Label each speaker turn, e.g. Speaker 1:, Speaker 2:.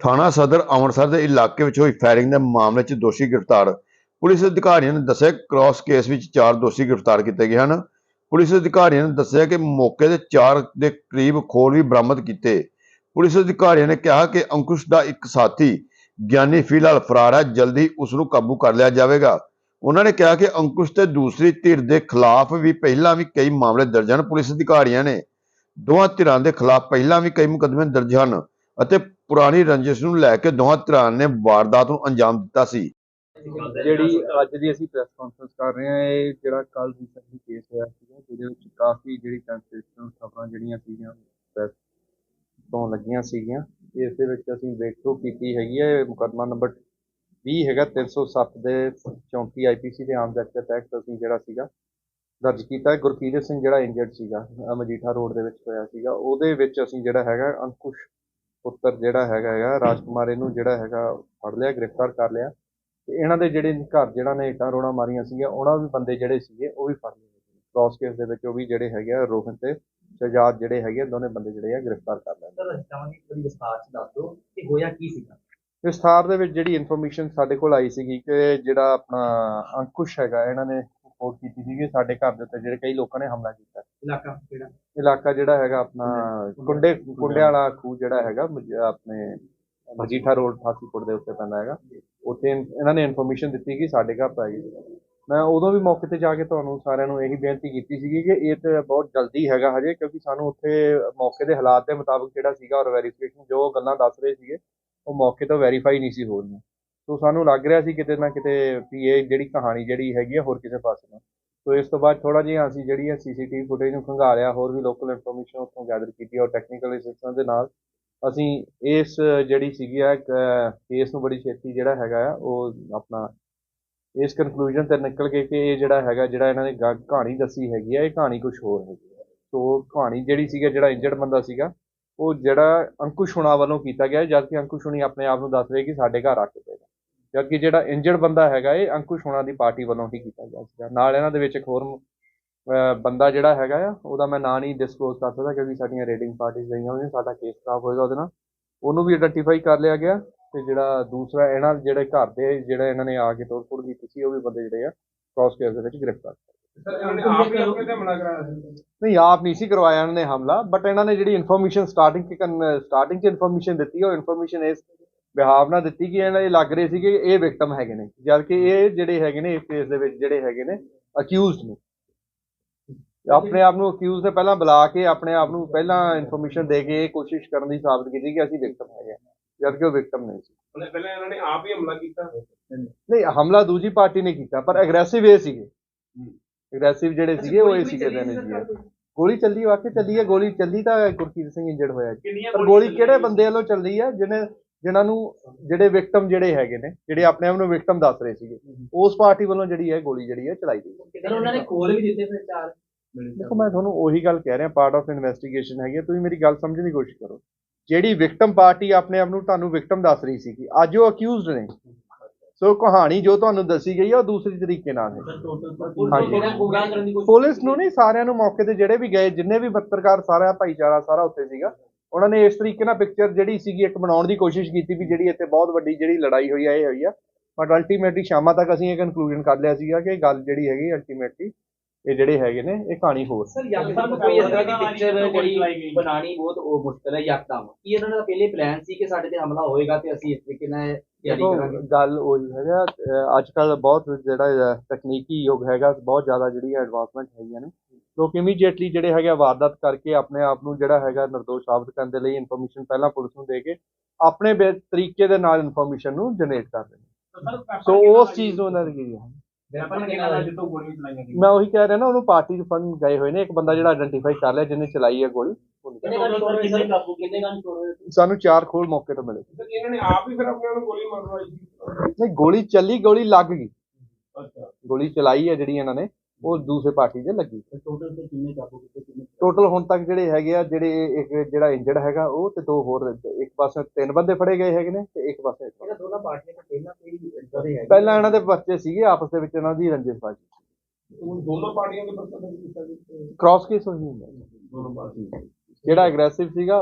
Speaker 1: ਥਾਣਾ ਸਦਰ ਅੰਮ੍ਰਿਤਸਰ ਦੇ ਇਲਾਕੇ ਵਿੱਚ ਹੋਈ ਫਾਇਰਿੰਗ ਦੇ ਮਾਮਲੇ 'ਚ ਦੋਸ਼ੀ ਗ੍ਰਿਫਤਾਰ। ਪੁਲਿਸ ਅਧਿਕਾਰੀਆਂ ਨੇ ਦੱਸਿਆ ਕਿ ਕ੍ਰਾਸ ਕੇਸ ਵਿੱਚ ਚਾਰ ਦੋਸ਼ੀ ਗ੍ਰਿਫਤਾਰ ਕੀਤੇ ਗਏ ਹਨ। ਪੁਲਿਸ ਅਧਿਕਾਰੀਆਂ ਨੇ ਦੱਸਿਆ ਕਿ ਮੌਕੇ ਤੇ ਚਾਰ ਦੇ ਕਰੀਬ ਖੋਲ ਵੀ ਬਰਾਮਦ ਕੀਤੇ। ਪੁਲਿਸ ਅਧਿਕਾਰੀਆਂ ਨੇ ਕਿਹਾ ਕਿ ਅੰਕੁਸ਼ ਦਾ ਇੱਕ ਸਾਥੀ ਗਿਆਨੀ ਫਿਲਹਾਲ ਫਰਾਰ ਹੈ, ਜਲਦੀ ਉਸ ਨੂੰ ਕਾਬੂ ਕਰ ਲਿਆ ਜਾਵੇਗਾ। ਉਹਨਾਂ ਨੇ ਕਿਹਾ ਕਿ ਅੰਕੁਸ਼ ਤੇ ਦੂਸਰੀ ਧਿਰ ਦੇ ਖਿਲਾਫ ਵੀ ਪਹਿਲਾਂ ਵੀ ਕਈ ਮਾਮਲੇ ਦਰਜ ਹਨ। ਪੁਲਿਸ ਅਧਿਕਾਰੀਆਂ ਨੇ ਦੋਵਾਂ ਧਿਰਾਂ ਦੇ ਖਿਲਾਫ ਪਹਿਲਾਂ ਵੀ ਕਈ ਮੁਕੱਦਮੇ ਦਰਜ ਹਨ ਅਤੇ ਪੁਰਾਣੀ ਰੰਜਿਸ਼ ਨੂੰ ਲੈ ਕੇ ਦੋਹਾਂ ਧਿਰਾਂ ਨੇ ਵਾਰਦਾਤ ਨੂੰ ਅੰਜਾਮ ਦਿੱਤਾ ਸੀ।
Speaker 2: ਜਿਹੜੀ ਅੱਜ ਦੀ ਅਸੀਂ ਪ੍ਰੈਸ ਕਾਨਫਰੰਸ ਕਰ ਰਹੇ ਹਾਂ, ਇਹ ਜਿਹੜਾ ਕੱਲ ਰੀਸੈਂਟਲੀ ਕੇਸ ਹੋਇਆ ਸੀਗਾ, ਜਿਹਦੇ ਵਿੱਚ ਕਾਫੀ ਜਿਹੜੀ ਸੈਂਸੇਸ਼ਨਲ ਖਬਰਾਂ ਜਿਹੜੀਆਂ ਸੀਗੀਆਂ ਪ੍ਰੈਸ ਤੋਂ ਲੱਗੀਆਂ ਸੀਗੀਆਂ। ਇਸ ਦੇ ਵਿੱਚ ਅਸੀਂ ਵੇਖੋ ਕੀਤੀ ਹੈਗੀ ਹੈ, ਇਹ ਮੁਕੱਦਮਾ ਨੰਬਰ 20 ਹੈਗਾ 307 ਦੇ 34 ਆਈਪੀਸੀ ਦੇ ਆਮ ਐਕਟ ਦੇ ਤਹਿਤ ਅਸੀਂ ਜਿਹੜਾ ਸੀਗਾ, ਦਰਜ ਕੀਤਾ ਹੈ। ਗੁਰਕੀਰਤ ਸਿੰਘ ਜਿਹੜਾ ਇੰਜਰਡ ਸੀਗਾ ਮਜੀਠਾ ਰੋਡ ਦੇ ਵਿੱਚ ਹੋਇਆ ਸੀਗਾ, ਉਹਦੇ ਵਿੱਚ ਅਸੀਂ ਜਿਹੜਾ ਹੈਗਾ, ਅੰਕੁਸ਼ ਪੁੱਤਰ ਜਿਹੜਾ ਹੈਗਾ ਆ ਰਾਜਕੁਮਾਰ ਇਹਨੂੰ ਜਿਹੜਾ ਹੈਗਾ ਫੜ ਲਿਆ ਗ੍ਰਿਫਤਾਰ ਕਰ ਲਿਆ। ਤੇ ਇਹਨਾਂ ਦੇ ਜਿਹੜੇ ਘਰ ਜਿਹੜਾ ਨੇ ਇੱਟਾਂ ਰੋਣਾ ਮਾਰੀਆਂ ਸੀਗੀਆਂ ਉਹਨਾਂ ਵੀ ਬੰਦੇ ਜਿਹੜੇ ਸੀਗੇ ਉਹ ਵੀ ਫੜ ਲਏ। ਕ੍ਰਾਸ ਕੇਸ ਦੇ ਵਿੱਚ ਉਹ ਵੀ ਜਿਹੜੇ ਹੈਗੇ ਆ ਰੋਹਨ ਤੇ ਸ਼ਹਜਾਦ ਜਿਹੜੇ ਹੈਗੇ ਦੋਨੇ ਬੰਦੇ ਜਿਹੜੇ ਆ ਗ੍ਰਿਫਤਾਰ ਕਰ ਲਏ।
Speaker 3: ਸਰ ਚਾਹਾਂਗੇ ਥੋੜੀ ਵਿਸਥਾਰ ਚ ਦੱਸ ਦਿਓ ਕਿ ਹੋਇਆ ਕੀ ਸੀਗਾ?
Speaker 2: ਵਿਸਥਾਰ ਦੇ ਵਿੱਚ ਜਿਹੜੀ ਇਨਫੋਰਮੇਸ਼ਨ ਸਾਡੇ ਕੋਲ ਆਈ ਸੀਗੀ ਕਿ ਜਿਹੜਾ ਆਪਣਾ ਅੰਕੁਸ਼ ਹੈਗਾ ਇਹਨਾਂ ਨੇ ਰਿਪੋਰਟ ਕੀਤੀ ਸੀਗੀ ਸਾਡੇ ਘਰ ਦੇ ਉੱਤੇ ਜਿਹੜੇ ਕਈ ਲੋਕਾਂ ਨੇ ਹਮਲਾ ਕੀਤਾ।
Speaker 3: ਇਲਾਕਾ ਕਿਹੜਾ?
Speaker 2: ਇਲਾਕਾ ਜਿਹੜਾ ਹੈਗਾ ਆਪਣਾ ਕੁੰਡੇ ਕੁੰਡੇ ਵਾਲਾ ਖੂਹ ਜਿਹੜਾ ਹੈਗਾ ਆਪਣੇ ਮਜੀਠਾ ਰੋਡ ਫਾਸੀਪੁਰ ਦੇ ਉੱਤੇ ਪੈਂਦਾ ਹੈਗਾ। ਉੱਥੇ ਇਹਨਾਂ ਨੇ ਇਨਫੋਰਮੇਸ਼ਨ ਦਿੱਤੀ ਕਿ ਸਾਡੇ ਘਰ ਪੈ ਗਈ। ਮੈਂ ਉਦੋਂ ਵੀ ਮੌਕੇ ਤੇ ਜਾ ਕੇ ਤੁਹਾਨੂੰ ਸਾਰਿਆਂ ਨੂੰ ਇਹੀ ਬੇਨਤੀ ਕੀਤੀ ਸੀਗੀ ਕਿ ਇਹ ਤੇ ਬਹੁਤ ਜਲਦੀ ਹੈਗਾ ਹਜੇ ਕਿਉਂਕਿ ਸਾਨੂੰ ਉੱਥੇ ਮੌਕੇ ਦੇ ਹਾਲਾਤ ਦੇ ਮੁਤਾਬਕ ਜਿਹੜਾ ਸੀਗਾ ਔਰ ਵੈਰੀਫਿਕੇਸ਼ਨ ਜੋ ਗੱਲਾਂ ਦੱਸ ਰਹੇ ਸੀਗੇ ਉਹ ਮੌਕੇ ਤੋਂ ਵੈਰੀਫਾਈ ਨਹੀਂ ਸੀ ਹੋ ਰਹੀਆਂ। ਸੋ ਸਾਨੂੰ ਲੱਗ ਰਿਹਾ ਸੀ ਕਿਤੇ ਨਾ ਕਿਤੇ ਵੀ ਇਹ ਜਿਹੜੀ ਕਹਾਣੀ ਜਿਹੜੀ ਹੈਗੀ ਆ ਹੋਰ ਕਿਸੇ ਪਾਸੇ ਨੂੰ। ਸੋ ਇਸ ਤੋਂ ਬਾਅਦ ਥੋੜਾ ਜਿਹਾ ਅਸੀਂ ਜਿਹੜੀ ਹੈ ਸੀਸੀਟੀਵੀ ਫੁਟੇਜ ਨੂੰ ਖੰਗਾਲਿਆ ਹੋਰ ਵੀ ਲੋਕਲ ਇਨਫੋਰਮੇਸ਼ਨ ਉੱਥੋਂ ਗੈਦਰ ਕੀਤੀ ਔਰ ਟੈਕਨੀਕਲ ਅਸਿਸਟੈਂਸ ਦੇ ਨਾਲ ਅਸੀਂ ਇਸ ਜਿਹੜੀ ਸੀਗੀ ਆ ਕੇਸ ਨੂੰ ਬੜੀ ਛੇਤੀ ਜਿਹੜਾ ਹੈਗਾ ਆ, ਉਹ ਆਪਣਾ ਇਸ ਕਨਕਲੂਜਨ ਤੇ ਨਿਕਲ ਕੇ ਕਿ ਇਹ ਜਿਹੜਾ ਹੈਗਾ, ਜਿਹੜਾ ਇਹਨਾਂ ਨੇ ਗਾ- ਕਹਾਣੀ ਦੱਸੀ ਹੈਗੀ ਆ, ਇਹ ਕਹਾਣੀ ਕੁਝ ਹੋਰ ਹੈਗੀ ਆ। ਸੋ ਕਹਾਣੀ ਜਿਹੜੀ ਸੀਗਾ ਜਿਹੜਾ ਇੰਜਰਡ ਬੰਦਾ ਸੀਗਾ, ਉਹ ਜਿਹੜਾ ਅੰਕੁਸ਼ ਹੁਣਾ ਵੱਲੋਂ ਕੀਤਾ ਗਿਆ, ਜਦਕਿ ਅੰਕੁਸ਼ ਹੁਣੀ ਆਪਣੇ ਆਪ ਨੂੰ ਦੱਸ ਰਹੇ ਕਿ ਸਾਡੇ ਘਰ ਆ ਕੇ ਜਦਕਿ ਜਿਹੜਾ ਇੰਜਰਡ ਬੰਦਾ ਹੈਗਾ ਇਹ ਅੰਕੁਸ਼ ਹੁਣਾ ਦੀ ਪਾਰਟੀ ਵੱਲੋਂ ਹੀ ਕੀਤਾ ਗਿਆ ਸੀਗਾ। ਨਾਲ ਇਹਨਾਂ ਦੇ ਵਿੱਚ ਇੱਕ ਹੋਰ ਬੰਦਾ ਜਿਹੜਾ ਹੈਗਾ ਆ ਉਹਦਾ ਮੈਂ ਨਾਂ ਨਹੀਂ ਡਿਸਕਲੋਜ਼ ਕਰ ਸਕਦਾ ਕਿਉਂਕਿ ਸਾਡੀਆਂ ਰੇਡਿੰਗ ਪਾਰਟੀਆਂ ਗਈਆਂ ਹੋਈਆਂ ਸਾਡਾ ਕੇਸ ਖਰਾਬ ਹੋਏਗਾ ਉਹਦੇ ਨਾਲ। ਉਹਨੂੰ ਵੀ ਆਇਡੈਂਟੀਫਾਈ ਕਰ ਲਿਆ ਗਿਆ ਤੇ ਜਿਹੜਾ ਦੂਸਰਾ ਇਹਨਾਂ ਜਿਹੜੇ ਘਰ ਦੇ ਜਿਹੜਾ ਇਹਨਾਂ ਨੇ ਆ ਕੇ ਤੋੜਫੋੜ ਕੀਤੀ ਸੀ ਉਹ ਵੀ ਬੰਦੇ ਜਿਹੜੇ ਆ ਕ੍ਰਾਸ ਕੇਸ ਦੇ ਵਿੱਚ ਗ੍ਰਿਫਤਾਰ ਨਹੀਂ ਆਪ ਨਹੀਂ ਸੀ ਕਰਵਾਇਆ ਇਹਨਾਂ ਨੇ ਹਮਲਾ ਬਟ ਇਹਨਾਂ ਨੇ ਜਿਹੜੀ ਇਨਫੋਰਮੇਸ਼ਨ ਸਟਾਰਟਿੰਗ ਸਟਾਰਟਿੰਗ ਚ ਇਨਫੋਰਮੇਸ਼ਨ ਦਿੱਤੀ ਉਹ ਇਨਫੋਰਮੇਸ਼ਨ ਇਸ ਬਿਹਾਵ ਨਾਲ ਦਿੱਤੀ ਕਿ ਇਹਨਾਂ ਇਹ ਲੱਗ ਰਹੇ ਸੀ ਕਿ ਇਹ ਵਿਕਟਮ ਹੈਗੇ ਨੇ ਜਦਕਿ ਇਹ ਜਿਹੜੇ ਹੈਗੇ ਨੇ ਇਸ ਕੇਸ ਦੇ ਵਿੱਚ ਜਿਹੜੇ ਹੈਗੇ ਨੇ ਅਕਿਊਜ਼ਡ ਨੇ। ਆਪਣੇ ਆਪ ਨੂੰ ਅਕਿਊਜ਼ ਨੇ ਪਹਿਲਾਂ ਬੁਲਾ ਕੇ ਆਪਣੇ ਆਪ ਨੂੰ ਪਹਿਲਾਂ ਇਨਫੋਰਮੇਸ਼ਨ ਦੇ ਕੇ ਇਹ ਕੋਸ਼ਿਸ਼ ਕਰਨ ਦੀ ਸਾਬਤ ਕੀਤੀ ਕਿ ਅਸੀਂ ਵਿਕਟਮ ਹੈਗੇ ਹਾਂ ਜਦਕਿ ਉਹ ਵਿਕਟਮ ਨਹੀਂ ਸੀ।
Speaker 4: ਉਹਨੇ ਪਹਿਲਾਂ ਇਹਨਾਂ ਨੇ ਆਪ ਹੀ ਹਮਲਾ ਕੀਤਾ?
Speaker 2: ਨਹੀਂ ਹਮਲਾ ਦੂਜੀ ਪਾਰਟੀ ਨੇ ਕੀਤਾ ਪਰ ਐਗਰੈਸਿਵ ਇਹ ਸੀਗੇ। ਐਗਰੈਸਿਵ ਜਿਹੜੇ ਸੀਗੇ ਉਹ ਇਹ ਸੀਗੇ ਦੇਣੇ ਜੀ ਗੋਲੀ ਚੱਲੀ ਵਾਕਿਆ ਚੱਲੀ ਹੈ ਗੋਲੀ ਚੱਲੀ ਤਾਂ ਗੁਰਕੀਰਤ ਸਿੰਘ ਇੰਜਰਡ ਹੋਇਆ ਪਰ ਗੋਲੀ ਕਿਹੜੇ ਬੰਦੇ ਵੱਲੋਂ ਚੱਲਦੀ ਹੈ ਜਿਹਨੇ ਜਿਨ੍ਹਾਂ ਨੂੰ ਜਿਹੜੇ ਵਿਕਟਮ ਜਿਹੜੇ ਹੈਗੇ ਨੇ ਜਿਹੜੇ ਆਪਣੇ ਆਪ ਨੂੰ ਵਿਕਟਮ ਦੱਸ ਰਹੇ ਸੀਗੇ ਉਸ ਪਾਰਟੀ ਵੱਲੋਂ ਜਿਹੜੀ ਹੈ ਗੋਲੀ ਜਿਹੜੀ ਹੈ ਚਲਾਈ ਗਈ
Speaker 3: ਸਰ ਉਹਨਾਂ ਨੇ ਖੋਲ ਵੀ ਦਿੱਤੇ ਫਿਰ ਚਾਰ
Speaker 2: ਦੇਖੋ ਮੈਂ ਤੁਹਾਨੂੰ ਉਹੀ ਗੱਲ ਕਹਿ ਰਿਹਾ ਪਾਰਟ ਆਫ ਇਨਵੈਸਟੀਗੇਸ਼ਨ ਹੈਗੀ ਹੈ, ਤੁਸੀਂ ਮੇਰੀ ਗੱਲ ਸਮਝਣ ਦੀ ਕੋਸ਼ਿਸ਼ ਕਰੋ। ਜਿਹੜੀ ਵਿਕਟਮ ਪਾਰਟੀ ਆਪਣੇ ਆਪ ਨੂੰ ਤੁਹਾਨੂੰ ਵਿਕਟਮ ਦੱਸ ਰਹੀ ਸੀਗੀ ਅੱਜ ਉਹ ਅਕਿਊਜ਼ਡ ਨੇ। ਸੋ ਕਹਾਣੀ ਜੋ ਤੁਹਾਨੂੰ ਦੱਸੀ ਗਈ ਹੈ ਉਹ ਦੂਸਰੀ ਤਰੀਕੇ ਨਾਲ ਹੈ। ਪੁਲਿਸ ਨੂੰ ਨਹੀਂ ਸਾਰਿਆਂ ਨੂੰ ਮੌਕੇ ਤੇ ਜਿਹੜੇ ਵੀ ਗਏ ਜਿੰਨੇ ਵੀ ਪੱਤਰਕਾਰ ਸਾਰਾ ਭਾਈਚਾਰਾ ਸਾਰਾ ਉੱਤੇ ਸੀਗਾ ਉਹਨਾਂ ਨੇ ਇਸ ਤਰੀਕੇ ਨਾਲ ਪਿਕਚਰ ਜਿਹੜੀ ਸੀਗੀ ਇੱਕ ਬਣਾਉਣ ਦੀ ਕੋਸ਼ਿਸ਼ ਕੀਤੀ ਵੀ ਜਿਹੜੀ ਇੱਥੇ ਬਹੁਤ ਵੱਡੀ ਜਿਹੜੀ ਲੜਾਈ ਹੋਈ ਆ ਇਹ ਹੋਈ ਆ। ਬਟ ਅਲਟੀਮੇਟਲੀ ਸ਼ਾਮਾਂ ਤੱਕ ਅਸੀਂ ਇਹ ਕਨਕਲੂਜਨ ਕਰ ਲਿਆ ਸੀਗਾ ਕਿ ਗੱਲ ਜਿਹੜੀ ਹੈਗੀ ਅਲਟੀਮੇਟਲੀ ਇਹ ਜਿਹੜੇ ਹੈਗੇ ਨੇ ਇਹ ਕਹਾਣੀ ਹੋਰ।
Speaker 3: ਸਰ ਯਕਦਮ ਕੋਈ ਇਸ ਤਰ੍ਹਾਂ ਦੀ ਪਿਕਚਰ ਜਿਹੜੀ ਬਣਾਣੀ ਬਹੁਤ ਉਹ ਮੁਸ਼ਕਲ ਹੈ ਯਕਦਮ ਕੀ ਇਹਨਾਂ ਦਾ ਪਹਿਲੇ ਪਲਾਨ ਸੀ ਕਿ ਸਾਡੇ ਤੇ ਹਮਲਾ ਹੋਏਗਾ ਤੇ ਅਸੀਂ ਇਸ ਤਰੀਕੇ ਨਾਲ ਤਿਆਰੀ ਕਰਾਂਗੇ?
Speaker 2: ਗੱਲ ਉਹੀ ਹੈਗਾ ਅੱਜ ਕੱਲ ਬਹੁਤ ਜਿਹੜਾ ਤਕਨੀਕੀ ਯੁੱਗ ਹੈਗਾ ਬਹੁਤ ਜ਼ਿਆਦਾ ਜਿਹੜੀ ਐਡਵਾਂਸਮੈਂਟ ਹੈਗੀਆਂ ਨੇ। ਲੋਕ ਇਮੀਡੀਏਟਲੀ ਜਿਹੜੇ ਹੈਗੇ ਵਾਰਦਾਤ ਕਰਕੇ ਆਪਣੇ ਆਪ ਨੂੰ ਜਿਹੜਾ ਹੈਗਾ ਨਿਰਦੋਸ਼ ਸਾਬਤ ਕਰਨ ਦੇ ਲਈ ਇਨਫੋਰਮੇਸ਼ਨ ਪਹਿਲਾਂ ਪੁਲਿਸ ਨੂੰ ਦੇ ਕੇ ਆਪਣੇ ਬੇ- ਤਰੀਕੇ ਦੇ ਨਾਲ ਇਨਫੋਰਮੇਸ਼ਨ ਨੂੰ ਜਨਰੇਟ ਕਰਦੇ ਨੇ। ਸੋ ਉਸ ਚੀਜ਼ ਨੂੰ ਉਹਨਾਂ ਨੇ ਕੀ ਹੈ।
Speaker 4: ਵੈਪਨ ਕਿਹਨਾਂ ਦਾ ਜਿੱਤੋਂ ਗੋਲੀ ਚਲਾਈਆਂ ਗਈਆਂ
Speaker 2: ਮੈਂ ਉਹੀ ਕਹਿ ਰਿਹਾ ਨਾ ਉਹਨੂੰ ਪਾਰਟੀ ਚ ਫੰਡ ਗਏ ਹੋਏ ਨੇ ਇੱਕ ਬੰਦਾ ਜਿਹੜਾ ਆਇਡੈਂਟੀਫਾਈ ਕਰ ਲਿਆ ਜਿਹਨੇ ਚਲਾਈ ਹੈ ਗੋਲੀ। ਉਹਨੂੰ।
Speaker 3: ਕਿੰਨੇ ਗਨ ਛੋੜ ਕਿੰਨੇ ਕਾਬੂ? ਕਿੰਨੇ ਗਨ ਛੋੜ
Speaker 2: ਸਾਨੂੰ ਚਾਰ ਖੋਲ ਮੌਕੇ ਤੋਂ ਮਿਲੇ।
Speaker 4: ਸਰ ਇਹਨਾਂ ਨੇ ਆਪ ਹੀ ਫਿਰ ਆਪਣੇ ਆਪ ਨੂੰ ਗੋਲੀ ਮਾਰਵਾਈ ਸੀ।
Speaker 2: ਨਹੀਂ ਗੋਲੀ ਚੱਲੀ ਗੋਲੀ ਲੱਗ ਗਈ।
Speaker 4: ਅੱਛਾ।
Speaker 2: ਗੋਲੀ ਚਲਾਈ ਹੈ ਜਿਹੜੀ ਇਹਨਾਂ ਨੇ। ਉਹ ਦੂਸਰੇ ਪਾਰਟੀ 'ਚ ਲੱਗੀ।
Speaker 3: ਟੋਟਲ ਤੇ ਕਿੰਨੇ ਕਾਬੂ ਕੀਤੇ ਕਿੰਨੇ
Speaker 2: ਟੋਟਲ ਹੁਣ ਤੱਕ ਜਿਹੜੇ ਹੈਗੇ ਆ ਜਿਹੜੇ ਇੱਕ ਜਿਹੜਾ ਇੰਜਰਡ ਹੈਗਾ ਉਹ ਤੇ ਦੋ ਹੋਰ ਇੱਕ ਪਾਸੇ ਤਿੰਨ ਬੰਦੇ ਫੜੇ ਗਏ ਹੈਗੇ ਨੇ ਤੇ ਇੱਕ ਪਾਸੇ ਇੱਕ ਬੰਦਾ।
Speaker 3: ਇਹਨਾਂ ਦੋਨਾਂ ਪਾਰਟੀਆਂ ਦਾ ਪਹਿਲਾਂ ਕੋਈ ਇਦਾਂ ਦੇ ਹੈ
Speaker 2: ਪਹਿਲਾਂ ਇਹਨਾਂ ਦੇ ਬੱਚੇ ਸੀਗੇ ਆਪਸ ਦੇ ਵਿੱਚ ਇਹਨਾਂ ਦੀ ਰੰਜਿਸ਼ਬਾਜੀ
Speaker 4: ਹੁਣ ਦੋਨੋਂ ਪਾਰਟੀਆਂ ਦੇ
Speaker 2: ਕ੍ਰਾਸ ਕੇਸ ਹੋਈ ਹੁੰਦਾ
Speaker 4: ਦੋਨੋਂ ਪਾਰਟੀਆਂ
Speaker 2: ਜਿਹੜਾ ਐਗਰੈਸਿਵ ਸੀਗਾ